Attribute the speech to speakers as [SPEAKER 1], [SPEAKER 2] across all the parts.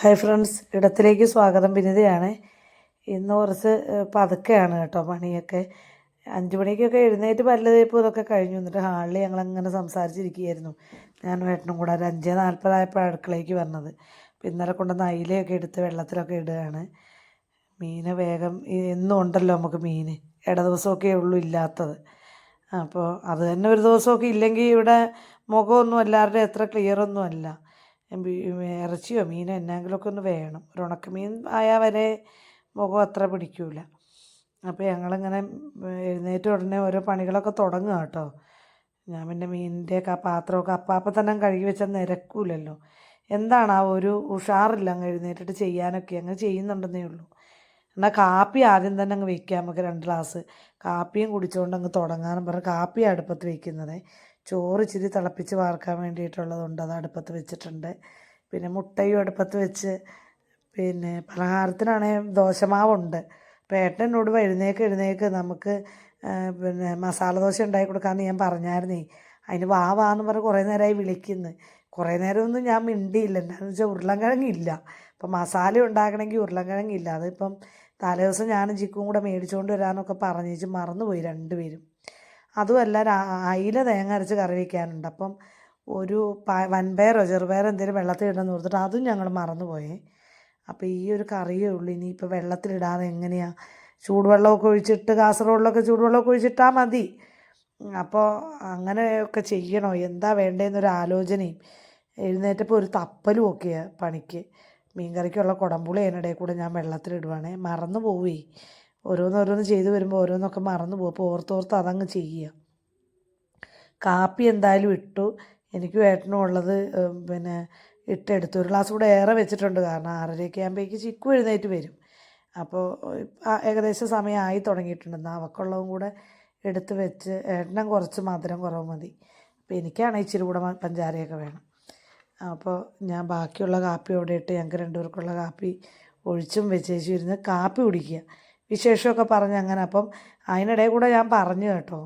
[SPEAKER 1] Hi friends ഇടത്തിലേക്ക് സ്വാഗതം. വിനിതയാണ് ഇന്ന് കുറച്ച് പതുക്കെയാണ് കേട്ടോ പണിയൊക്കെ. അഞ്ച് മണിക്കൊക്കെ എഴുന്നേറ്റ് പല്ല് തേപ്പ് ഇതൊക്കെ കഴിഞ്ഞു. എന്നിട്ട് ഹാളിൽ ഞങ്ങൾ അങ്ങനെ സംസാരിച്ചിരിക്കുകയായിരുന്നു. ഞാൻ വേട്ടനും കൂടെ ഒരു അഞ്ച് നാൽപ്പതായപ്പോൾ അടുക്കളയ്ക്ക് വന്നത്. ഇന്നലെ കൊണ്ടുവന്ന് അയിലയൊക്കെ എടുത്ത് വെള്ളത്തിലൊക്കെ ഇടുകയാണ്. മീന് വേഗം എന്നും ഉണ്ടല്ലോ നമുക്ക് മീൻ ഇട ദിവസമൊക്കെ ഉള്ളൂ ഇല്ലാത്തത്. അപ്പോൾ അത് തന്നെ ഒരു ദിവസമൊക്കെ ഇല്ലെങ്കിൽ ഇവിടെ മുഖമൊന്നും എല്ലാവരുടെയും എത്ര ക്ലിയർ ഒന്നും അല്ല. ഇറച്ചിയോ മീനോ എന്നാങ്കിലുമൊക്കെ ഒന്ന് വേണം. ഒരു ഉണക്കമീൻ ആയാൽ വരെ മുഖം അത്ര പിടിക്കൂല. അപ്പോൾ ഞങ്ങളിങ്ങനെ എഴുന്നേറ്റ് ഉടനെ ഓരോ പണികളൊക്കെ തുടങ്ങുക കേട്ടോ. ഞാൻ പിന്നെ മീനിന്റെയൊക്കെ ആ പാത്രമൊക്കെ അപ്പാപ്പം തന്നെ കഴുകി വെച്ചാൽ നിരക്കൂലല്ലോ. എന്താണ് ആ ഒരു ഉഷാറില്ല അങ്ങ് എഴുന്നേറ്റിട്ട് ചെയ്യാനൊക്കെ? അങ്ങ് ചെയ്യുന്നുണ്ടെന്നേ ഉള്ളൂ. എന്നാൽ കാപ്പി ആദ്യം തന്നെ അങ്ങ് വെക്കാം നമുക്ക് രണ്ട് ഗ്ലാസ് കാപ്പിയും കുടിച്ചുകൊണ്ട് അങ്ങ് തുടങ്ങാനും പറഞ്ഞ് കാപ്പി അടുപ്പത്ത് വെക്കുന്നത് ചോറ് ഇച്ചിരി തിളപ്പിച്ച് വാർക്കാൻ വേണ്ടിയിട്ടുള്ളതുണ്ട്. അത് അടുപ്പത്ത് വെച്ചിട്ടുണ്ട്. പിന്നെ മുട്ടയും അടുപ്പത്ത് വെച്ച് പിന്നെ പലഹാരത്തിനാണെങ്കിൽ ദോശമാവുണ്ട്. അപ്പോൾ ഏട്ടൻ എന്നോട് എഴുന്നേക്ക് എഴുന്നേക്ക് നമുക്ക് പിന്നെ മസാല ദോശ ഉണ്ടാക്കി കൊടുക്കാമെന്ന് ഞാൻ പറഞ്ഞായിരുന്നേ. അതിന് വാ വാ എന്ന് പറഞ്ഞ് കുറേ നേരമായി വിളിക്കുന്നു. കുറേ നേരമൊന്നും ഞാൻ മിണ്ടിയില്ല. എന്താണെന്ന് വെച്ചാൽ ഉരുളൻകിഴങ്ങില്ല. അപ്പം മസാല ഉണ്ടാക്കണമെങ്കിൽ ഉരുളൻകിഴങ്ങില്ല. അതിപ്പം തലേദിവസം ഞാനും ചിക്കും കൂടെ മേടിച്ചുകൊണ്ട് വരാമെന്നൊക്കെ പറഞ്ഞേച്ച് മറന്നുപോയി രണ്ടുപേരും. അതുമല്ല അയില തേങ്ങ അരച്ച് കറി വയ്ക്കാനുണ്ട് അപ്പം ഒരു വൻപയറോ ചെറുപയറോ എന്തെങ്കിലും വെള്ളത്തിൽ ഇടണമെന്ന് ഓർത്തിട്ട് അതും ഞങ്ങൾ മറന്നുപോയേ. അപ്പോൾ ഈ ഒരു കറിയേ ഉള്ളൂ. ഇനിയിപ്പോൾ വെള്ളത്തിലിടാതെ എങ്ങനെയാണ് ചൂടുവെള്ളമൊക്കെ ഒഴിച്ചിട്ട് കാസർഗോഡിലൊക്കെ ചൂടുവെള്ളമൊക്കെ ഒഴിച്ചിട്ടാൽ മതി. അപ്പോൾ അങ്ങനെയൊക്കെ ചെയ്യണോ? എന്താ വേണ്ടതെന്നൊരു ആലോചനയും. എഴുന്നേറ്റപ്പോൾ ഒരു തപ്പലും ഒക്കെയാണ് പണിക്ക്. മീൻകറിക്കുള്ള കുടംപുളി അതിനിടയിൽ കൂടെ ഞാൻ വെള്ളത്തിലിടുവാണേ. മറന്നു പോവേ ഓരോന്നോരോന്ന് ചെയ്തു വരുമ്പോൾ ഓരോന്നൊക്കെ മറന്നു പോകും. അപ്പോൾ ഓർത്തോർത്ത് അതങ്ങ് ചെയ്യുക. കാപ്പി എന്തായാലും ഇട്ടു. എനിക്ക് ഏട്ടനും ഉള്ളത് പിന്നെ ഇട്ടെടുത്തു. ഒരു ഗ്ലാസ് കൂടെ ഏറെ വെച്ചിട്ടുണ്ട്. കാരണം ആറരയൊക്കെ ആകുമ്പോഴേക്ക് ചിക്കു എഴുന്നേറ്റ് വരും. അപ്പോൾ ഏകദേശം സമയമായി തുടങ്ങിയിട്ടുണ്ട്. അവക്കുള്ളതും കൂടെ എടുത്ത് വെച്ച് ഏട്ടനും കുറച്ച് മധുരം കുറവ് മതി. അപ്പോൾ എനിക്കാണെങ്കിൽ ഇച്ചിരി കൂടെ പഞ്ചാരയൊക്കെ വേണം. അപ്പോൾ ഞാൻ ബാക്കിയുള്ള കാപ്പി അവിടെ ഇട്ട് ഞങ്ങൾക്ക് രണ്ടുപേർക്കുള്ള കാപ്പി ഒഴിച്ചും വെച്ചേച്ചു ഇരുന്ന് കാപ്പി കുടിക്കുക. വിശേഷമൊക്കെ പറഞ്ഞ് അങ്ങനെ അപ്പം അതിനിടയിൽ കൂടെ ഞാൻ പറഞ്ഞു കേട്ടോ.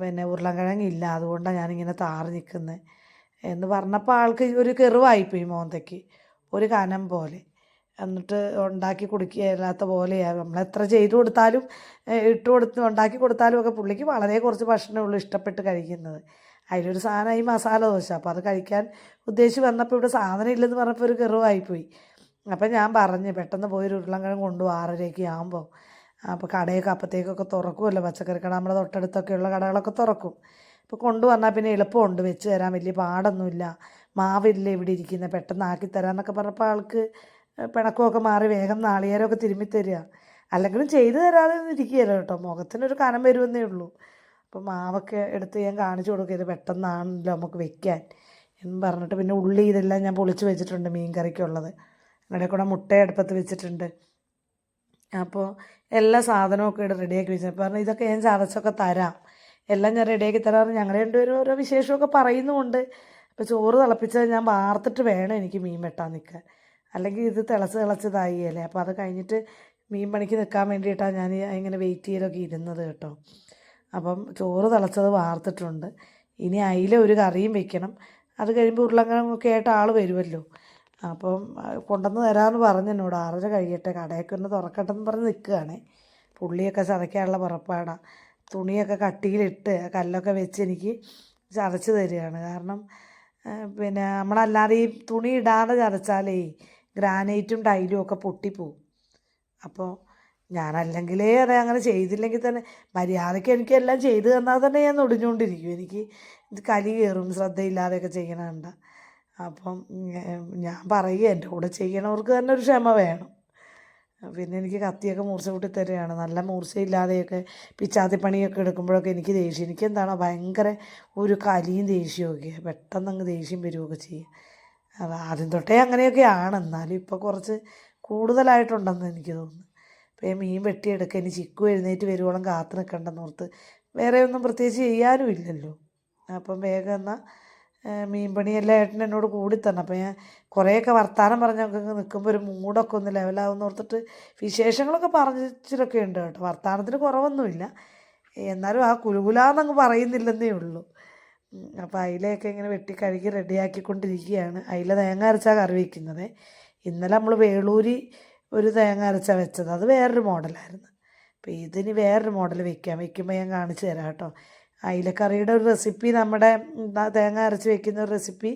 [SPEAKER 1] പിന്നെ ഉരുളൻകിഴങ്ങില്ല അതുകൊണ്ടാണ് ഞാനിങ്ങനെ താറി നിൽക്കുന്നത് എന്ന് പറഞ്ഞപ്പോൾ ആൾക്ക് ഒരു കെറിവായിപ്പോയി മോന്തയ്ക്ക്. ഒരു കനം പോലെ. എന്നിട്ട് ഉണ്ടാക്കി കുടിക്കുകയില്ലാത്ത പോലെയാണ് നമ്മൾ എത്ര ചെയ്തു കൊടുത്താലും ഇട്ട് കൊടുത്ത് ഉണ്ടാക്കി കൊടുത്താലും ഒക്കെ പുള്ളിക്ക് വളരെ കുറച്ച് ഭക്ഷണമേ ഉള്ളൂ ഇഷ്ടപ്പെട്ട് കഴിക്കുന്നത്. അതിലൊരു സാധനം ഈ മസാല ദോശ. അപ്പോൾ അത് കഴിക്കാൻ ഉദ്ദേശിച്ച് വന്നപ്പോൾ ഇവിടെ സാധനം ഇല്ലെന്ന് പറഞ്ഞപ്പോൾ ഒരു കെറിവായിപ്പോയി. അപ്പം ഞാൻ പറഞ്ഞു പെട്ടെന്ന് പോയി ഒരു ഉരുളൻകിഴങ്ങ് കൊണ്ടു ആറരയ്ക്ക് ആകുമ്പോൾ അപ്പോൾ കടയൊക്കെ അപ്പത്തേക്കൊക്കെ തുറക്കുമല്ലോ പച്ചക്കറി കട. നമ്മുടെ തൊട്ടടുത്തൊക്കെയുള്ള കടകളൊക്കെ തുറക്കും. അപ്പോൾ കൊണ്ടുവന്നാൽ പിന്നെ എളുപ്പമുണ്ട്. വെച്ച് തരാൻ വലിയ പാടൊന്നുമില്ല. മാവില്ല ഇവിടെ ഇരിക്കുന്നത്? പെട്ടെന്ന് ആക്കി തരാമെന്നൊക്കെ പറഞ്ഞപ്പോൾ ആൾക്ക് പിണക്കമൊക്കെ മാറി വേഗം നാളികേരമൊക്കെ തിരുമ്മി തരിക. അല്ലെങ്കിലും ചെയ്തു തരാതെ ഇരിക്കുകയല്ല കേട്ടോ. മുഖത്തിനൊരു കനം വരുമെന്നേ ഉള്ളൂ. അപ്പോൾ മാവൊക്കെ എടുത്ത് ഞാൻ കാണിച്ചു കൊടുക്കുക. ഇത് പെട്ടെന്നാണല്ലോ നമുക്ക് വെക്കാൻ എന്ന് പറഞ്ഞിട്ട് പിന്നെ ഉള്ളി ഇതെല്ലാം ഞാൻ പൊളിച്ച് വെച്ചിട്ടുണ്ട് മീൻ കറിക്കുള്ളത് അതിനിടെ കൂടെ മുട്ട അടുപ്പത്ത് വെച്ചിട്ടുണ്ട്. അപ്പോൾ എല്ലാ സാധനവും ഒക്കെ ഇവിടെ റെഡിയാക്കി വെച്ചിട്ടുണ്ട് പറഞ്ഞു ഇതൊക്കെ ഞാൻ ചതച്ചൊക്കെ തരാം. എല്ലാം ഞാൻ റെഡിയാക്കി തരാറ് ഞങ്ങൾ രണ്ടുപേരും ഓരോ വിശേഷമൊക്കെ പറയുന്നുമുണ്ട്. അപ്പോൾ ചോറ് തിളപ്പിച്ചത് ഞാൻ വാർത്തിട്ട് വേണം എനിക്ക് മീൻ വെട്ടാൻ നിൽക്കാൻ. അല്ലെങ്കിൽ ഇത് തിളച്ച് തിളച്ചതായി അല്ലേ? അപ്പോൾ അത് കഴിഞ്ഞിട്ട് മീൻ പണിക്ക് നിൽക്കാൻ വേണ്ടിയിട്ടാണ് ഞാൻ ഇങ്ങനെ വെയിറ്റ് ചെയ്തൊക്കെ ഇരുന്നത് കേട്ടോ. അപ്പം ചോറ് തിളച്ചത് വാർത്തിട്ടുണ്ട്. ഇനി അയില ഒരു കറിയും വെക്കണം. അത് കഴിയുമ്പോൾ ഉരുളക്കിഴങ്ങൊക്കെ ആയിട്ട് ആൾ വരുമല്ലോ അപ്പം കൊണ്ടുവന്ന് തരാമെന്ന് പറഞ്ഞു. എന്നോട് ആറര കഴിയട്ടെ കടയൊക്കെ ഒന്ന് തുറക്കട്ടെ എന്ന് പറഞ്ഞ് നിൽക്കുകയാണ്. പുള്ളിയൊക്കെ ചതയ്ക്കാനുള്ള പുറപ്പാടാണ് തുണിയൊക്കെ കട്ടിയിലിട്ട് കല്ലൊക്കെ വെച്ച് എനിക്ക് ചതച്ച് തരികയാണ്. കാരണം പിന്നെ നമ്മളല്ലാതെ ഈ തുണി ഇടാതെ ചതച്ചാലേ ഗ്രാനൈറ്റും ടൈലും ഒക്കെ പൊട്ടിപ്പോവും. അപ്പോൾ ഞാനല്ലെങ്കിലേ അതെ അങ്ങനെ ചെയ്തില്ലെങ്കിൽ തന്നെ മര്യാദയ്ക്ക് എനിക്ക് എല്ലാം ചെയ്തു തന്നാൽ തന്നെ ഞാൻ ഒടിഞ്ഞുകൊണ്ടിരിക്കും. എനിക്ക് കലി കയറും ശ്രദ്ധയില്ലാതെയൊക്കെ ചെയ്യണ അപ്പം ഞാൻ പറയുക എന്റെ കൂടെ ചെയ്യണവർക്ക് തന്നെ ഒരു ക്ഷമ വേണം. പിന്നെ എനിക്ക് കത്തിയൊക്കെ മൂർച്ച കൂട്ടി തരികയാണ്. നല്ല മൂർച്ചയില്ലാതെയൊക്കെ പിച്ചാത്തിപ്പണിയൊക്കെ എടുക്കുമ്പോഴൊക്കെ എനിക്ക് ദേഷ്യം. എനിക്ക് എന്താണോ ഭയങ്കര ഒരു കലിയും ദേഷ്യമൊക്കെ പെട്ടെന്ന് അങ്ങ് ദേഷ്യം വരികയൊക്കെ ചെയ്യും. അത് ആദ്യം തൊട്ടേ അങ്ങനെയൊക്കെയാണ്. എന്നാലും ഇപ്പോൾ കുറച്ച് കൂടുതലായിട്ടുണ്ടെന്ന് എനിക്ക് തോന്നുന്നു. ഇപ്പോൾ മീൻ വെട്ടിയെടുക്കുക ഇനി ചിക്കു എഴുന്നേറ്റ് വരുവോളം കാത്തു നിൽക്കണ്ടെന്നോർത്ത് വേറെ ഒന്നും പ്രത്യേകിച്ച് ചെയ്യാനും ഇല്ലല്ലോ. അപ്പം വേഗം എന്നാൽ മീൻ പണിയെല്ലാം ഏട്ടൻ എന്നോട് കൂടി തന്നെ. അപ്പം ഞാൻ കുറേയൊക്കെ വർത്താനം പറഞ്ഞൊക്കെ നിൽക്കുമ്പോൾ ഒരു മൂടൊക്കെ ഒന്ന് ലെവലാവുമെന്ന് ഓർത്തിട്ട് വിശേഷങ്ങളൊക്കെ പറഞ്ഞിട്ടൊക്കെ ഉണ്ട് കേട്ടോ. വർത്താനത്തിന് കുറവൊന്നുമില്ല. എന്നാലും ആ കുലുകുലാന്നങ്ങ് പറയുന്നില്ലെന്നേ ഉള്ളൂ. അപ്പോൾ അയിലയൊക്കെ ഇങ്ങനെ വെട്ടി കഴുകി റെഡിയാക്കിക്കൊണ്ടിരിക്കുകയാണ്. അയില തേങ്ങ അരച്ചാൽ കറി വയ്ക്കുന്നത് ഇന്നലെ നമ്മൾ വേളൂരി ഒരു തേങ്ങ അരച്ചാണ് വെച്ചത്. അത് വേറൊരു മോഡലായിരുന്നു. അപ്പോൾ ഇതിന് വേറൊരു മോഡൽ വെക്കാം. വെക്കുമ്പോൾ ഞാൻ കാണിച്ചു തരാം കേട്ടോ. അയിലക്കറിയുടെ ഒരു റെസിപ്പി നമ്മുടെ തേങ്ങ അരച്ച് വെക്കുന്ന ഒരു റെസിപ്പി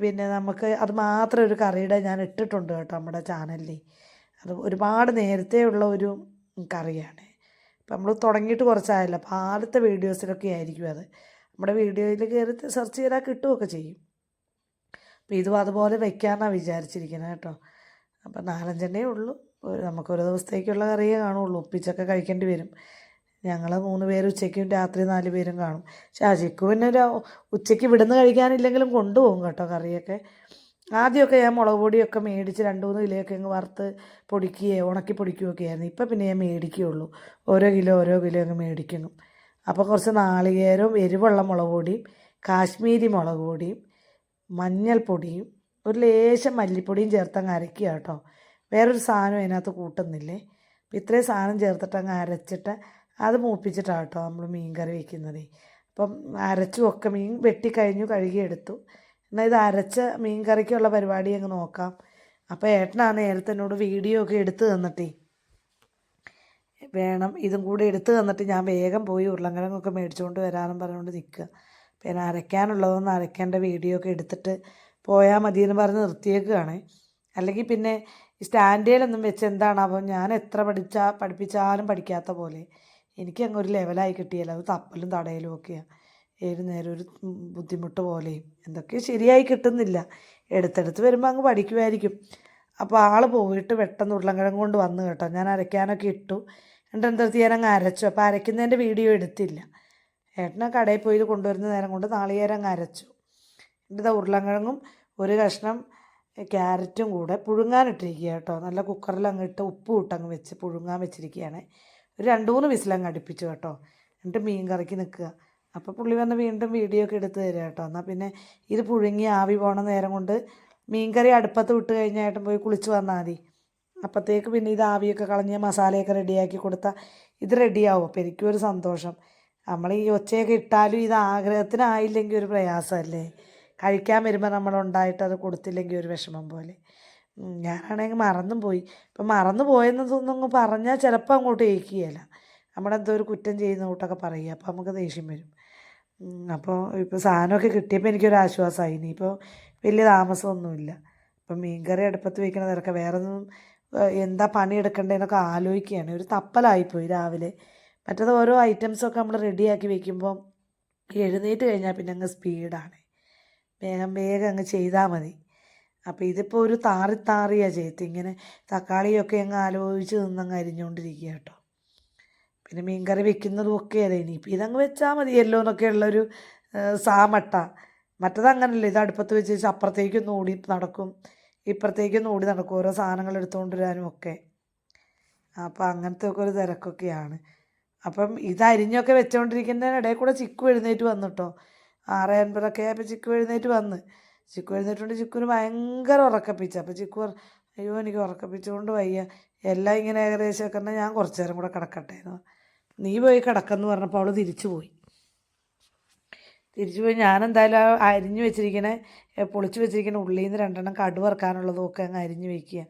[SPEAKER 1] പിന്നെ നമുക്ക് അത് മാത്രം ഒരു കറിയുടെ ഞാൻ ഇട്ടിട്ടുണ്ട് കേട്ടോ നമ്മുടെ ചാനലിൽ അത് ഒരുപാട് നേരത്തെ ഉള്ള ഒരു കറിയാണ്. ഇപ്പം നമ്മൾ തുടങ്ങിയിട്ട് കുറച്ചായല്ലോ അപ്പോൾ ആദ്യത്തെ വീഡിയോസിലൊക്കെ ആയിരിക്കും അത്. നമ്മുടെ വീഡിയോയിൽ കയറി സെർച്ച് ചെയ്താൽ കിട്ടുകയൊക്കെ ചെയ്യും. അപ്പോൾ ഇതും അതുപോലെ വെക്കാമെന്നാണ് വിചാരിച്ചിരിക്കുന്നത് കേട്ടോ. അപ്പം നാലഞ്ചെണ്ണേ ഉള്ളൂ. നമുക്കൊരു ദിവസത്തേക്കുള്ള കറിയേ കാണുള്ളൂ. ഒപ്പിച്ചൊക്കെ കഴിക്കേണ്ടി വരും. ഞങ്ങൾ മൂന്ന് പേര് ഉച്ചയ്ക്കും രാത്രി നാല് പേരും കാണും. അജിക്ക് പിന്നെ ഒരു ഉച്ചയ്ക്ക് ഇവിടുന്ന് കഴിക്കാനില്ലെങ്കിലും കൊണ്ടുപോകും കേട്ടോ കറിയൊക്കെ. ആദ്യമൊക്കെ ഞാൻ മുളക് പൊടിയൊക്കെ മേടിച്ച് രണ്ട് മൂന്ന് കിലോയൊക്കെ അങ്ങ് വറുത്ത് പൊടിക്കുകയോ ഉണക്കി പൊടിക്കുകയൊക്കെ ആയിരുന്നു. ഇപ്പം പിന്നെ ഞാൻ മേടിക്കുകയുള്ളൂ. ഓരോ കിലോ ഓരോ കിലോ അങ്ങ് മേടിക്കുന്നു. അപ്പോൾ കുറച്ച് നാളികേരവും എരിവുള്ള മുളക് പൊടിയും കാശ്മീരി മുളക് പൊടിയും മഞ്ഞൾപ്പൊടിയും ഒരു ലേശം മല്ലിപ്പൊടിയും ചേർത്ത് അങ്ങ് അരയ്ക്കുക കേട്ടോ. വേറൊരു സാധനം അതിനകത്ത് കൂട്ടുന്നില്ലേ? ഇത്രയും സാധനം ചേർത്തിട്ട് അങ്ങ് അരച്ചിട്ട് അത് മൂപ്പിച്ചിട്ടാണ് കേട്ടോ നമ്മൾ മീൻ കറി വയ്ക്കുന്നത് അപ്പം അരച്ചു ഒക്കെ മീൻ വെട്ടിക്കഴിഞ്ഞു കഴുകിയെടുത്തു എന്നാൽ ഇത് അരച്ച മീൻ കറിക്കുള്ള പരിപാടി അങ്ങ് നോക്കാം. അപ്പോൾ ഏട്ടനാണ് നേരത്തെ എന്നോട് വീഡിയോ ഒക്കെ എടുത്ത് തന്നിട്ടേ. വേണം ഇതും കൂടി എടുത്ത് തന്നിട്ട് ഞാൻ വേഗം പോയി ഉരുളങ്കിഴങ്ങൊക്കെ മേടിച്ചുകൊണ്ട് വരാനും പറഞ്ഞുകൊണ്ട് നിൽക്കുക പിന്നെ അരയ്ക്കാനുള്ളതൊന്ന് അരയ്ക്കേണ്ട വീഡിയോ ഒക്കെ എടുത്തിട്ട് പോയാൽ മതി എന്ന് പറഞ്ഞ് നിർത്തിയേക്കുകയാണ് അല്ലെങ്കിൽ പിന്നെ സ്റ്റാൻഡേലൊന്നും വെച്ച് എന്താണ് അപ്പം ഞാൻ എത്ര പഠിച്ചാൽ പഠിപ്പിച്ചാലും പഠിക്കാത്ത പോലെ. എനിക്ക് അങ്ങ് ഒരു ലെവലായി കിട്ടിയല്ലോ. അത് തപ്പലും തടയലും ഒക്കെയാണ് ഏത് നേരം ഒരു ബുദ്ധിമുട്ട് പോലെയും എന്തൊക്കെയോ ശരിയായി കിട്ടുന്നില്ല. എടുത്തെടുത്ത് വരുമ്പോൾ അങ്ങ് പഠിക്കുമായിരിക്കും അപ്പോൾ ആൾ പോയിട്ട് പെട്ടെന്ന് ഉരുളൻകിഴങ്ങ് കൊണ്ട് വന്നു കേട്ടോ. ഞാൻ അരയ്ക്കാനൊക്കെ ഇട്ടു. എന്നിട്ട് എന്തെടുത്ത് ഞാൻ അങ്ങ് അരച്ചു. അപ്പോൾ അരയ്ക്കുന്നതിന്റെ വീഡിയോ എടുത്തില്ല. ഏട്ടനെ കടയിൽ പോയി കൊണ്ടുവരുന്ന നേരം കൊണ്ട് നാളികേരം അങ്ങ് അരച്ചു. എന്നിട്ട് ഉരുളൻകിഴങ്ങും ഒരു കഷ്ണം ക്യാരറ്റും കൂടെ പുഴുങ്ങാനിട്ടിരിക്കുക കേട്ടോ. നല്ല കുക്കറിൽ അങ്ങ് ഇട്ട് ഉപ്പ് ഇട്ടങ്ങ് വെച്ച് പുഴുങ്ങാൻ വെച്ചിരിക്കുകയാണ്. ഒരു രണ്ട് മൂന്ന് വിസിലങ്ങ് അടുപ്പിച്ചു കേട്ടോ. എന്നിട്ട് മീൻ കറിക്ക് നിൽക്കുക. അപ്പോൾ പുള്ളി വന്ന് വീണ്ടും വീഡിയോ ഒക്കെ എടുത്ത് തരിക കേട്ടോ. എന്നാൽ പിന്നെ ഇത് പുഴുങ്ങി ആവി പോണ നേരം കൊണ്ട് മീൻ കറി അടുപ്പത്ത് വിട്ട് കഴിഞ്ഞായിട്ടും പോയി കുളിച്ച് വന്നാൽ മതി. അപ്പോഴത്തേക്ക് പിന്നെ ഇത് ആവിയൊക്കെ കളഞ്ഞ് മസാലയൊക്കെ റെഡിയാക്കി കൊടുത്താൽ ഇത് റെഡിയാവും. അപ്പോൾ എനിക്കും ഒരു സന്തോഷം. നമ്മൾ ഈ ഒച്ചയൊക്കെ ഇട്ടാലും ഇത് ആഗ്രഹത്തിനായില്ലെങ്കിൽ ഒരു പ്രയാസമല്ലേ? കഴിക്കാൻ വരുമ്പോൾ നമ്മൾ ഉണ്ടായിട്ട് അത് കൊടുത്തില്ലെങ്കിൽ ഒരു വിഷമം പോലെ. ഞാനാണെങ്കിൽ മറന്നും പോയി ഇപ്പം മറന്നു പോയെന്നതൊന്നും പറഞ്ഞാൽ ചിലപ്പോൾ അങ്ങോട്ട് ഏൽക്കുകയില്ല. നമ്മളെന്തോ ഒരു കുറ്റം ചെയ്യുന്ന കൂട്ടൊക്കെ പറയുക അപ്പോൾ നമുക്ക് ദേഷ്യം വരും. അപ്പോൾ ഇപ്പോൾ സാധനമൊക്കെ കിട്ടിയപ്പോൾ എനിക്കൊരു ആശ്വാസമായി ഇനിയിപ്പോൾ വലിയ താമസമൊന്നുമില്ല. ഇപ്പം മീൻകറി അടുപ്പത്ത് വയ്ക്കണ തിരക്കെ വേറെ ഒന്നും എന്താ എന്താ പണിയെടുക്കേണ്ടതെന്നൊക്കെ ആലോചിക്കുകയാണ് ഒരു തപ്പലായിപ്പോയി രാവിലെ. മറ്റത് ഓരോ ഐറ്റംസൊക്കെ നമ്മൾ റെഡിയാക്കി വെക്കുമ്പോൾ എഴുന്നേറ്റ് കഴിഞ്ഞാൽ പിന്നെ അങ്ങ് സ്പീഡാണ്. വേഗം വേഗം അങ്ങ് ചെയ്താൽ മതി. അപ്പോൾ ഇതിപ്പോൾ ഒരു താറി താറിയാണ് ചെയ്ത് ഇങ്ങനെ തക്കാളിയൊക്കെ അങ്ങ് ആലോചിച്ച് നിന്നങ്ങ് അരിഞ്ഞുകൊണ്ടിരിക്കുക കേട്ടോ. പിന്നെ മീൻകറി വെക്കുന്നതും ഒക്കെ അതെ ഇനിയിപ്പോൾ ഇതങ്ങ് വെച്ചാൽ മതിയല്ലോ എന്നൊക്കെ ഉള്ളൊരു ഏഹ്, സാമട്ട മറ്റത് അങ്ങനല്ല. ഇത് അടുപ്പത്ത് വെച്ച് വെച്ച് അപ്പുറത്തേക്കൊന്ന് ഓടി നടക്കും. ഇപ്പുറത്തേക്കൊന്ന് ഓടി നടക്കും. ഓരോ സാധനങ്ങൾ എടുത്തുകൊണ്ട് വരാനും ഒക്കെ. അപ്പോൾ അങ്ങനത്തെ ഒക്കെ ഒരു തിരക്കൊക്കെയാണ്. അപ്പം ഇത് അരിഞ്ഞൊക്കെ വെച്ചുകൊണ്ടിരിക്കുന്നതിനിടയിൽ കൂടെ ചിക്കു എഴുന്നേറ്റ് വന്നിട്ടോ ആറ് അൻപതൊക്കെ ആയപ്പോൾ ചിക്കു എഴുന്നേറ്റ് വന്ന്. ചിക്കു എഴുന്നേറ്റുകൊണ്ട് ചിക്കുവിന് ഭയങ്കര ഉറക്കപ്പിച്ച. അപ്പോൾ ചിക്കു അയ്യോ എനിക്ക് ഉറക്കപ്പിച്ചുകൊണ്ട് വയ്യ. എല്ലാം ഇങ്ങനെ ഏകദേശമൊക്കെ എന്നാൽ ഞാൻ കുറച്ച് നേരം കൂടെ കിടക്കട്ടെ എന്ന്. നീ പോയി കിടക്കെന്ന് പറഞ്ഞപ്പോൾ അവൾ തിരിച്ചു പോയി. തിരിച്ചു പോയി. ഞാൻ എന്തായാലും ആ അരിഞ്ഞു വെച്ചിരിക്കണ പൊളിച്ചു വെച്ചിരിക്കണ ഉള്ളിൽ നിന്ന് രണ്ടെണ്ണം കടു വറുക്കാനുള്ളതും ഒക്കെ അങ്ങ് അരിഞ്ഞു വയ്ക്കുക.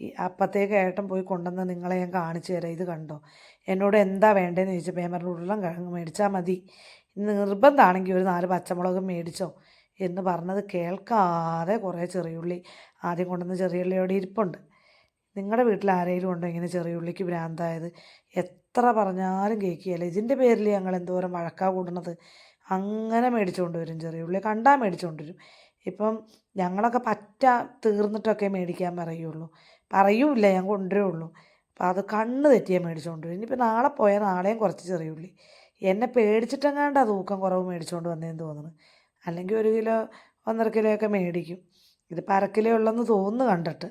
[SPEAKER 1] ഈ അപ്പത്തേക്ക് ഏട്ടൻ പോയി കൊണ്ടുവന്ന് നിങ്ങളെ ഞാൻ കാണിച്ചു തരാം. ഇത് കണ്ടോ? എന്നോട് എന്താ വേണ്ടതെന്ന് ചോദിച്ചപ്പോൾ ഞാൻ പറഞ്ഞു ഉള്ളം കിഴങ്ങ് മേടിച്ചാൽ മതി. നിർബന്ധമാണെങ്കിൽ ഒരു നാല് പച്ചമുളക് മേടിച്ചോ. എന്ന് പറഞ്ഞത് കേൾക്കാതെ കുറേ ചെറിയുള്ളി. ആദ്യം കൊണ്ടുവന്ന് ചെറിയുള്ളി അവിടെ ഇരിപ്പുണ്ട്. നിങ്ങളുടെ വീട്ടിൽ ആരെങ്കിലും ഉണ്ടോ ഇങ്ങനെ ചെറിയുള്ളിക്ക് ഭ്രാന്തായത്? എത്ര പറഞ്ഞാലും കേൾക്കുകയല്ല. ഇതിന്റെ പേരിൽ ഞങ്ങൾ എന്തോരം വഴക്കാ കൂടുന്നത് അങ്ങനെ മേടിച്ചുകൊണ്ട് വരും ചെറിയുള്ളി. കണ്ടാൽ മേടിച്ചുകൊണ്ട് വരും. ഇപ്പം ഞങ്ങളൊക്കെ പറ്റ തീർന്നിട്ടൊക്കെ മേടിക്കാൻ പറയുള്ളൂ. പറയൂല ഞാൻ കൊണ്ടുവരുള്ളൂ അപ്പം അത് കണ്ണ് തെറ്റിയാൽ മേടിച്ചുകൊണ്ട് വരും. ഇനിയിപ്പോൾ നാളെ പോയാൽ നാളെയും കുറച്ച് ചെറിയുള്ളി. എന്നെ പേടിച്ചിട്ടെങ്ങാണ്ട് ആ തൂക്കം കുറവ് മേടിച്ചുകൊണ്ട് വന്നതെന്ന് തോന്നുന്നു അല്ലെങ്കിൽ ഒരു കിലോ ഒന്നര കിലോയൊക്കെ മേടിക്കും. ഇത് അര കിലോ ഉള്ളെന്ന് തോന്നുന്നു കണ്ടിട്ട്.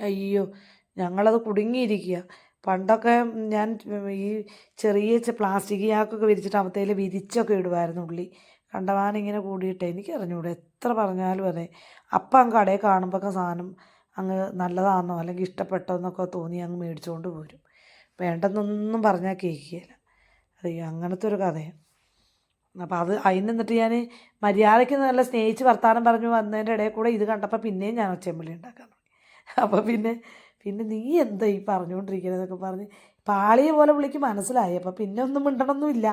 [SPEAKER 1] അയ്യോ ഞങ്ങളത് കുടുങ്ങിയിരിക്കുക പണ്ടൊക്കെ ഞാൻ ഈ ചെറിയ പ്ലാസ്റ്റിക് ചാക്കൊക്കെ വിരിച്ചിട്ട് അവത്തേൽ വിരിച്ചൊക്കെ ഇടുമായിരുന്നു ഉള്ളി. കണ്ടമാനം ഇങ്ങനെ കൂടിയിട്ട്. എനിക്ക് അറിഞ്ഞൂടെ എത്ര പറഞ്ഞാലും അതെ. അപ്പം അങ്ങ് കടയിൽ കാണുമ്പോൾ സാധനം അങ്ങ് നല്ലതാണെന്നോ അല്ലെങ്കിൽ ഇഷ്ടപ്പെട്ടോ എന്നൊക്കെ തോന്നി അങ്ങ് മേടിച്ചുകൊണ്ട് പോരും. വേണ്ടെന്നൊന്നും പറഞ്ഞാൽ കേൾക്കുകയില്ല അയ്യോ അങ്ങനത്തെ ഒരു കഥയാണ് അപ്പോൾ അത് അതിന് എന്നിട്ട് ഞാൻ മര്യാദയ്ക്ക് നല്ല സ്നേഹിച്ച് വർത്താനം പറഞ്ഞു വന്നതിന്റെ ഇടയിൽ കൂടെ ഇത് കണ്ടപ്പോൾ പിന്നെയും ഞാൻ ഒച്ചയമ്പലി ഉണ്ടാക്കാൻ തുടങ്ങി. അപ്പോൾ പിന്നെ പിന്നെ നീ എന്താ ഈ പറഞ്ഞുകൊണ്ടിരിക്കുന്നതൊക്കെ പറഞ്ഞ് പാളിയെ പോലെ പുള്ളിക്ക് മനസ്സിലായി. അപ്പോൾ പിന്നെ ഒന്നും മിണ്ടണമൊന്നുമില്ല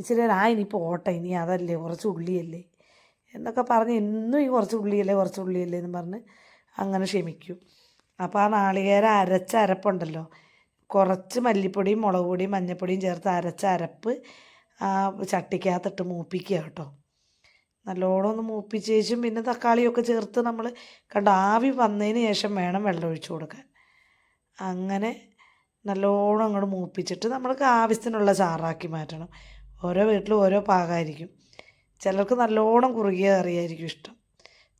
[SPEAKER 1] ഇച്ചിരി ആ ഇനി പോട്ടെ ഇനി അതല്ലേ കുറച്ച് ഉള്ളിയല്ലേ എന്നൊക്കെ പറഞ്ഞ് ഇന്നും ഈ കുറച്ച് ഉള്ളിയല്ലേ കുറച്ച് ഉള്ളിയല്ലേ എന്ന് പറഞ്ഞ് അങ്ങനെ ക്ഷമിക്കും. അപ്പോൾ ആ നാളികേരം അരച്ച അരപ്പുണ്ടല്ലോ. കുറച്ച് മല്ലിപ്പൊടിയും മുളക് പൊടിയും മഞ്ഞൾപ്പൊടിയും ചേർത്ത് അരച്ച അരപ്പ് ആ ചട്ടിക്കകത്തിട്ട് മൂപ്പിക്കുക കേട്ടോ. നല്ലോണം ഒന്ന് ശേഷം പിന്നെ തക്കാളിയൊക്കെ ചേർത്ത് നമ്മൾ കണ്ട ആവി വന്നതിന് ശേഷം വേണം വെള്ളം ഒഴിച്ചു കൊടുക്കാൻ. അങ്ങനെ നല്ലോണം അങ്ങോട്ട് മൂപ്പിച്ചിട്ട് നമ്മൾക്ക് ആവശ്യത്തിനുള്ള ചാറാക്കി മാറ്റണം. ഓരോ വീട്ടിലും ഓരോ പാകമായിരിക്കും ചിലർക്ക് നല്ലോണം കുറുകിയ കറിയായിരിക്കും ഇഷ്ടം.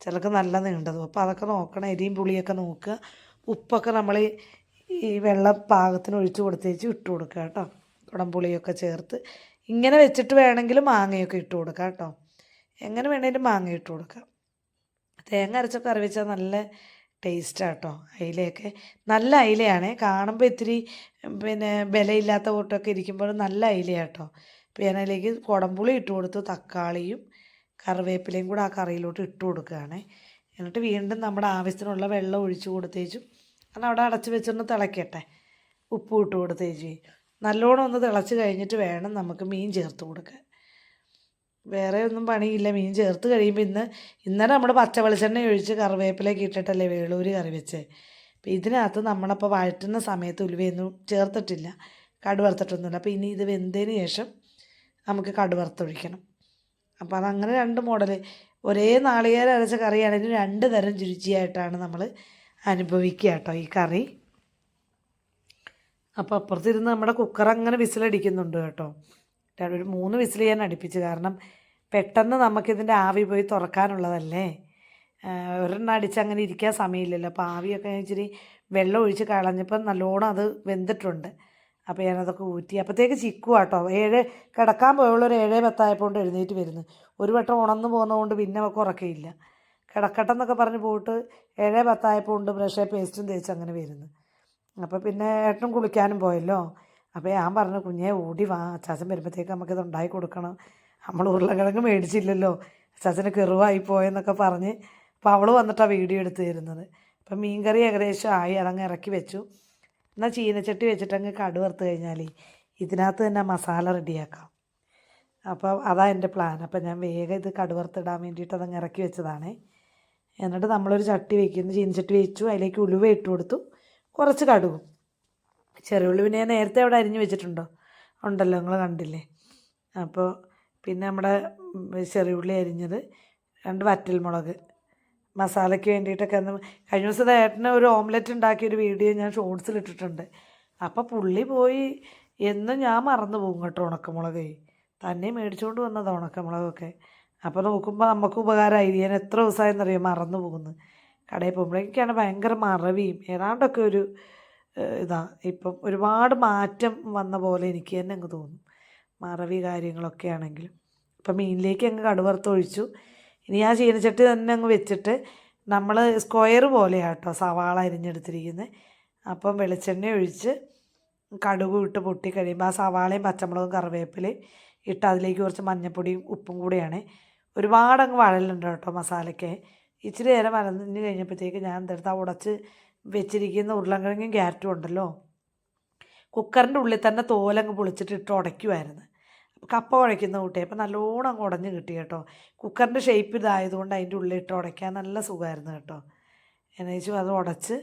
[SPEAKER 1] ചിലർക്ക് നല്ല നീണ്ടതും. അപ്പോൾ അതൊക്കെ നോക്കണം. എരിയും പുളിയൊക്കെ നോക്കുക. ഉപ്പൊക്കെ നമ്മൾ ഈ വെള്ളം പാകത്തിന് ഒഴിച്ച് കൊടുത്തേച്ച് ഇട്ട് കൊടുക്കുക കേട്ടോ. കുടംപുളിയൊക്കെ ചേർത്ത് ഇങ്ങനെ വെച്ചിട്ട് വേണമെങ്കിൽ മാങ്ങയൊക്കെ ഇട്ട് കൊടുക്കാം കേട്ടോ. എങ്ങനെ വേണമെങ്കിലും മാങ്ങ ഇട്ട് കൊടുക്കാം. തേങ്ങ അരച്ച കറി വെച്ചാൽ നല്ല ടേസ്റ്റാണ് കേട്ടോ അയിലയൊക്കെ. നല്ല അയിലയാണ്. കാണുമ്പോൾ ഇത്തിരി പിന്നെ ബലയില്ലാത്ത കൂട്ടൊക്കെ ഇരിക്കുമ്പോൾ നല്ല അയിലയാണ് കേട്ടോ. അപ്പോൾ ഞാൻ കുടംപുളി ഇട്ട് കൊടുത്തു തക്കാളിയും കറിവേപ്പിലയും കൂടെ ആ കറിയിലോട്ട് ഇട്ട് കൊടുക്കുകയാണ്. എന്നിട്ട് വീണ്ടും നമ്മുടെ ആവശ്യത്തിനുള്ള വെള്ളം ഒഴിച്ച് കൊടുത്തേച്ചും. അന്ന് അവിടെ അടച്ച് വെച്ചൊന്ന് തിളയ്ക്കട്ടെ ഉപ്പ് ഇട്ട് കൊടുത്തേച്ച്. നല്ലോണം ഒന്ന് തിളച്ച് കഴിഞ്ഞിട്ട് വേണം നമുക്ക് മീൻ ചേർത്ത് കൊടുക്കാൻ. വേറെ ഒന്നും പണിയില്ല. മീൻ ചേർത്ത് കഴിയുമ്പോൾ ഇന്ന് ഇന്നലെ നമ്മൾ പച്ച വെളിച്ചെണ്ണ ഒഴിച്ച് കറിവേപ്പിലേക്ക് ഇട്ടിട്ടല്ലേ വേളൂര് കറി വെച്ചേ. അപ്പോൾ ഇതിനകത്ത് നമ്മളപ്പോൾ വഴറ്റുന്ന സമയത്ത് ഉലുവയൊന്നും ചേർത്തിട്ടില്ല. കടുവറുത്തിട്ടൊന്നുമില്ല അപ്പോൾ ഇനി ഇത് വെന്തതിന് ശേഷം നമുക്ക് കടുവറുത്തൊഴിക്കണം അപ്പോൾ അതങ്ങനെ രണ്ട് മോഡൽ ഒരേ നാളികേരം അരച്ച കറിയാണെങ്കിലും രണ്ട് തരം രുചിയായിട്ടാണ് നമ്മൾ അനുഭവിക്കുക കേട്ടോ ഈ കറി. അപ്പോൾ അപ്പുറത്തിരുന്ന് നമ്മുടെ കുക്കർ അങ്ങനെ വിസിലടിക്കുന്നുണ്ട് കേട്ടോ. ഒരു മൂന്ന് വിസിൽ ഞാൻ അടുപ്പിച്ച്. കാരണം പെട്ടെന്ന് നമുക്കിതിന്റെ ആവി പോയി തുറക്കാനുള്ളതല്ലേ? ഒരെണ്ണം അടിച്ച് അങ്ങനെ ഇരിക്കാൻ സമയമില്ലല്ലോ. അപ്പോൾ ആവിയൊക്കെ ഇച്ചിരി വെള്ളം ഒഴിച്ച് കളഞ്ഞപ്പോൾ നല്ലോണം അത് വെന്തിട്ടുണ്ട്. അപ്പോൾ ഞാനതൊക്കെ ഊറ്റി. അപ്പോഴത്തേക്ക് ചിക്കുവാ കേട്ടോ ഏഴ് കിടക്കാൻ പോയുള്ള ഒരു ഏഴേ പത്തായപ്പോൾ കൊണ്ട് എഴുന്നേറ്റ് വരുന്നു. ഒരു വട്ടം ഉണർന്നു പോകുന്നതുകൊണ്ട് പിന്നെ നമുക്ക് ഉറക്കയില്ല കിടക്കട്ടെ എന്നൊക്കെ പറഞ്ഞ് പോയിട്ട് ഏഴേ പത്തായപ്പോൾ കൊണ്ട് ബ്രഷ് പേസ്റ്റും തേച്ച് അങ്ങനെ വരുന്നു. അപ്പോൾ പിന്നെ ഏട്ടൻ കുളിക്കാനും പോയല്ലോ. അപ്പോൾ ഞാൻ പറഞ്ഞു കുഞ്ഞെ ഓടി വാ. അച്ചാച്ചൻ വരുമ്പോഴത്തേക്ക് നമുക്കിത് ഉണ്ടാക്കി കൊടുക്കണം. നമ്മൾ ഉരുളക്കിഴങ്ങ് മേടിച്ചില്ലല്ലോ. അച്ചാച്ചന് കെറുവായി പോയെന്നൊക്കെ പറഞ്ഞ് അപ്പോൾ അവൾ വന്നിട്ടാണ് വീഡിയോ എടുത്ത് തരുന്നത്. അപ്പം മീൻകറി ഏകദേശം ആയി. അതങ്ങ് ഇറക്കി വെച്ചു. എന്നാൽ ചീനച്ചട്ടി വെച്ചിട്ടങ്ങ് കടു വറുത്ത് കഴിഞ്ഞാൽ ഇതിനകത്ത് തന്നെ മസാല റെഡിയാക്കാം. അപ്പോൾ അതാ എന്റെ പ്ലാൻ അപ്പോൾ ഞാൻ വേഗം ഇത് കടുവറുത്തിടാൻ വേണ്ടിയിട്ട് അതങ്ങ് ഇറക്കി വെച്ചതാണ്. എന്നിട്ട് നമ്മളൊരു ചട്ടി വയ്ക്കുന്നു ചീനച്ചട്ടി വെച്ചു. അതിലേക്ക് ഉലുവ ഇട്ട് കൊടുത്തു. കുറച്ച് കടുകും. ചെറിയുള്ളി പിന്നെ ഞാൻ നേരത്തെ അവിടെ അരിഞ്ഞ് വെച്ചിട്ടുണ്ടോ? ഉണ്ടല്ലോ നിങ്ങൾ കണ്ടില്ലേ? അപ്പോൾ പിന്നെ നമ്മുടെ ചെറിയുള്ളി അരിഞ്ഞത് രണ്ട് വറ്റൽമുളക്. മസാലയ്ക്ക് വേണ്ടിയിട്ടൊക്കെ അന്ന് കഴിഞ്ഞ ദിവസം ഏട്ടന് ഒരു ഓംലെറ്റ് ഉണ്ടാക്കിയ ഒരു വീഡിയോ ഞാൻ ഷോർട്സിൽ ഇട്ടിട്ടുണ്ട്. അപ്പോൾ പുള്ളി പോയി എന്നും ഞാൻ മറന്നു പോകും കേട്ടോ ഉണക്കമുളക്. തന്നെ മേടിച്ചുകൊണ്ട് വന്നത് ഉണക്കമുളകൊക്കെ. അപ്പോൾ നോക്കുമ്പോൾ നമുക്ക് ഉപകാരമായി ഞാൻ എത്ര ദിവസമായെന്നറിയാം മറന്നു പോകുന്നു. കടയിൽ പോകുമ്പോഴേക്കാണ് ഭയങ്കര മറവിയും. ഏതാണ്ടൊക്കെ ഒരു ഇതാ. ഇപ്പം ഒരുപാട് മാറ്റം വന്ന പോലെ എനിക്ക് തന്നെ അങ്ങ് തോന്നും. മറവി കാര്യങ്ങളൊക്കെ ആണെങ്കിലും. അപ്പം മീനിലേക്ക് അങ്ങ് കടുവറുത്ത് ഒഴിച്ചു. ഇനി ആ ചീനച്ചട്ടി തന്നെ അങ്ങ് വെച്ചിട്ട് നമ്മൾ സ്ക്വയർ പോലെയാണ് കേട്ടോ സവാള അരിഞ്ഞെടുത്തിരിക്കുന്നത് അപ്പം വെളിച്ചെണ്ണ ഒഴിച്ച് കടുക് ഇട്ട് പൊട്ടി കഴിയുമ്പോൾ ആ സവാളയും പച്ചമുളകും കറിവേപ്പിലയും ഇട്ട് അതിലേക്ക് കുറച്ച് മഞ്ഞൾപ്പൊടിയും ഉപ്പും കൂടെയാണ്. ഒരുപാട് അങ്ങ് വഴലുണ്ട് കേട്ടോ മസാലയ്ക്ക്. ഇച്ചിരി നേരം വരഞ്ഞ് കഴിഞ്ഞപ്പോഴത്തേക്ക് ഞാൻ എന്തെടുത്ത് ആ ഉടച്ച് വെച്ചിരിക്കുന്ന ഉരുളൻകിഴങ്ങും ക്യാരറ്റും ഉണ്ടല്ലോ. കുക്കറിന്റെ ഉള്ളിൽ തന്നെ തോലങ്ങ് പൊളിച്ചിട്ട് ഇട്ട് ഉടയ്ക്കുമായിരുന്നു കപ്പ കുഴയ്ക്കുന്ന കൂട്ടി അപ്പം നല്ലോണം അങ്ങ് ഉടഞ്ഞ് കിട്ടി കേട്ടോ. കുക്കറിന്റെ ഷേപ്പ് ഇതായതുകൊണ്ട് അതിന്റെ ഉള്ളിൽ ഇട്ട് ഉടയ്ക്കാൻ നല്ല സുഖമായിരുന്നു കേട്ടോ. എന്നു വെച്ചു അത് ഉടച്ച്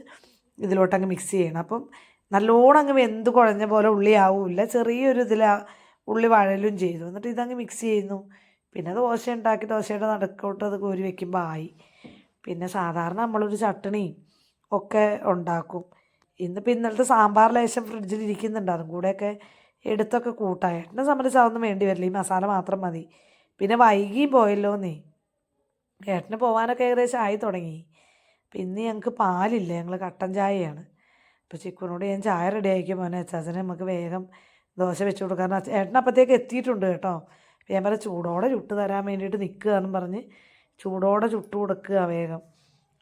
[SPEAKER 1] ഇതിലോട്ടങ്ങ് മിക്സ് ചെയ്യണം. അപ്പം നല്ലോണം അങ്ങ് വെന്ത് കുഴഞ്ഞ പോലെ ഉള്ളി ആവില്ല ചെറിയൊരു ഇതിൽ ഉള്ളി വഴലും ചെയ്തു. എന്നിട്ട് ഇതങ്ങ് മിക്സ് ചെയ്യുന്നു. പിന്നെ ദോശ ഉണ്ടാക്കി ദോശയുടെ നടുക്കോട്ട് അത് കോരി വെക്കുമ്പോൾ ആയി. പിന്നെ സാധാരണ നമ്മളൊരു ചട്ടണിയും ഒക്കെ ഉണ്ടാക്കും. ഇന്നിപ്പോൾ ഇന്നലത്തെ സാമ്പാർ ലേശം ഫ്രിഡ്ജിൽ ഇരിക്കുന്നുണ്ട്. അതും കൂടെയൊക്കെ എടുത്തൊക്കെ കൂട്ടാം എന്നെ സംബന്ധിച്ച് അതൊന്നും വേണ്ടി വരില്ല. ഈ മസാല മാത്രം മതി. പിന്നെ വൈകി പോയല്ലോ നീ ഏട്ടന് പോകാനൊക്കെ ഏകദേശം ആയി തുടങ്ങി. പിന്നെ ഞങ്ങൾക്ക് പാലില്ല. ഞങ്ങൾ കട്ടൻ ചായയാണ്. അപ്പോൾ ചിക്കനോട് ഞാൻ ചായ റെഡി ആക്കിയ മോനെ. അച്ചാച്ചനെ നമുക്ക് വേഗം ദോശ വെച്ച് കൊടുക്കാൻ ഏട്ടൻ എത്തിയിട്ടുണ്ട് കേട്ടോ. ഞാൻ പറഞ്ഞ ചൂടോടെ ചുട്ട് തരാൻ വേണ്ടിയിട്ട് നിൽക്കുകയാണെന്ന് പറഞ്ഞ് ചൂടോടെ ചുട്ടു കൊടുക്കുക വേഗം.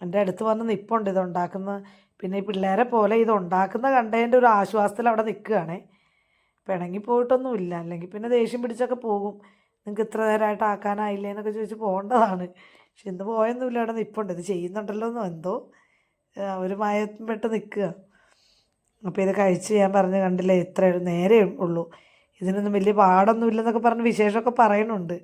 [SPEAKER 1] എന്റെ അടുത്ത് വന്ന് നിപ്പുണ്ട് ഇതുണ്ടാക്കുന്ന പിന്നെ ഈ പിള്ളേരെ പോലെ ഇത് ഉണ്ടാക്കുന്ന കണ്ടതിന്റെ ഒരു ആശ്വാസത്തിൽ അവിടെ നിൽക്കുകയാണേ. പിണങ്ങി പോയിട്ടൊന്നുമില്ല. അല്ലെങ്കിൽ പിന്നെ ദേഷ്യം പിടിച്ചൊക്കെ പോകും. നിങ്ങൾക്ക് ഇത്ര നേരമായിട്ട് ആക്കാനായില്ലേ എന്നൊക്കെ ചോദിച്ച് പോകേണ്ടതാണ്. പക്ഷെ ഇന്ന് പോയൊന്നുമില്ല. അവിടെ നിൽപ്പുണ്ട് ഇത് ചെയ്യുന്നുണ്ടല്ലോ എന്നോ എന്തോ ഒരു മയപ്പെട്ട് നിൽക്കുക. അപ്പോൾ ഇത് കഴിച്ച് ഞാൻ പറഞ്ഞ് കണ്ടില്ലേ ഇത്ര നേരെ ഉള്ളൂ. ഇതിനൊന്നും വലിയ പാടൊന്നുമില്ലെന്നൊക്കെ പറഞ്ഞ് വിശേഷമൊക്കെ പറയുന്നുണ്ട്.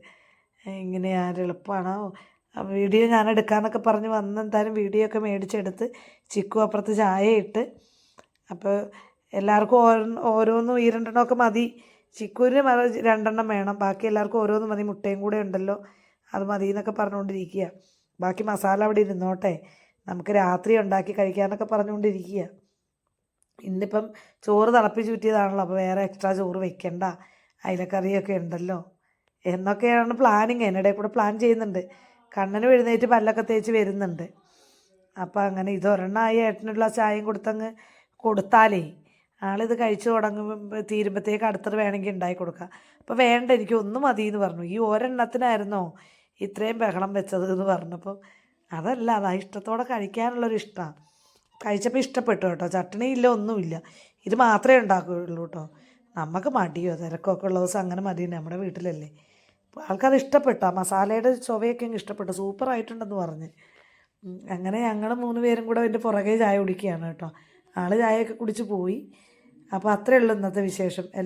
[SPEAKER 1] ഇങ്ങനെ എളുപ്പമാണോ ആ വീഡിയോ ഞാൻ എടുക്കാമെന്നൊക്കെ പറഞ്ഞ് വന്ന് എന്തായാലും വീഡിയോ ഒക്കെ മേടിച്ചെടുത്ത് ചിക്കു അപ്പുറത്ത് ചായ ഇട്ട് അപ്പോൾ എല്ലാവർക്കും ഓരോ ഓരോന്നും ഈ രണ്ടെണ്ണമൊക്കെ മതി. ചിക്കുവിന് രണ്ടെണ്ണം വേണം. ബാക്കി എല്ലാവർക്കും ഓരോന്നും മതി. മുട്ടയും കൂടെ ഉണ്ടല്ലോ. അത് മതി എന്നൊക്കെ പറഞ്ഞുകൊണ്ടിരിക്കുക ബാക്കി മസാല അവിടെ ഇരുന്നോട്ടെ. നമുക്ക് രാത്രി ഉണ്ടാക്കി കഴിക്കാമെന്നൊക്കെ പറഞ്ഞുകൊണ്ടിരിക്കുക ഇന്നിപ്പം ചോറ് തിളപ്പിച്ച് ചുറ്റിയതാണല്ലോ. അപ്പോൾ വേറെ എക്സ്ട്രാ ചോറ് വെക്കണ്ട. അയിലക്കറിയൊക്കെ ഉണ്ടല്ലോ. എന്നൊക്കെയാണ് പ്ലാനിങ്. എന്നിടെ കൂടെ പ്ലാൻ ചെയ്യുന്നുണ്ട്. കണ്ണനും എഴുന്നേറ്റ് പല്ലൊക്കെ തേച്ച് വരുന്നുണ്ട്. അപ്പം അങ്ങനെ ഇതൊരെണ്ണമായി ഏട്ടനുള്ള ചായയും കൊടുത്തങ്ങ് കൊടുത്താലേ ആളിത് കഴിച്ചു തുടങ്ങുമ്പോൾ തീരുമ്പോഴത്തേക്ക് അടുത്തത് വേണമെങ്കിൽ ഉണ്ടാക്കി കൊടുക്കാം. അപ്പോൾ വേണ്ട എനിക്ക് ഒന്ന് മതി എന്ന് പറഞ്ഞു. ഈ ഒരെണ്ണത്തിനായിരുന്നോ ഇത്രയും ബഹളം വെച്ചത് എന്ന് പറഞ്ഞപ്പോൾ അതല്ല അതാ ഇഷ്ടത്തോടെ കഴിക്കാനുള്ളൊരു ഇഷ്ടമാണ് കഴിച്ചപ്പോൾ ഇഷ്ടപ്പെട്ടു കേട്ടോ. ചട്ടണി ഇല്ല ഒന്നുമില്ല. ഇത് മാത്രമേ ഉണ്ടാക്കുകയുള്ളൂ കേട്ടോ. നമുക്ക് മടിയോ? തിരക്കൊക്കെ ഉള്ള ദിവസം അങ്ങനെ മതി നമ്മുടെ വീട്ടിലല്ലേ. ആൾക്കത് ഇഷ്ടപ്പെട്ടു. മസാലയുടെ ചുവയൊക്കെ ഇഷ്ടപ്പെട്ടു. സൂപ്പറായിട്ടുണ്ടെന്ന് പറഞ്ഞ്. അങ്ങനെ ഞങ്ങൾ മൂന്ന് പേരും കൂടെ അതിന്റെ പുറകെ ചായ കുടിക്കുകയാണ് കേട്ടോ. ആൾ ചായയൊക്കെ കുടിച്ച് പോയി. അപ്പോൾ അത്രയേ ഉള്ളൂ ഇന്നത്തെ വിശേഷം.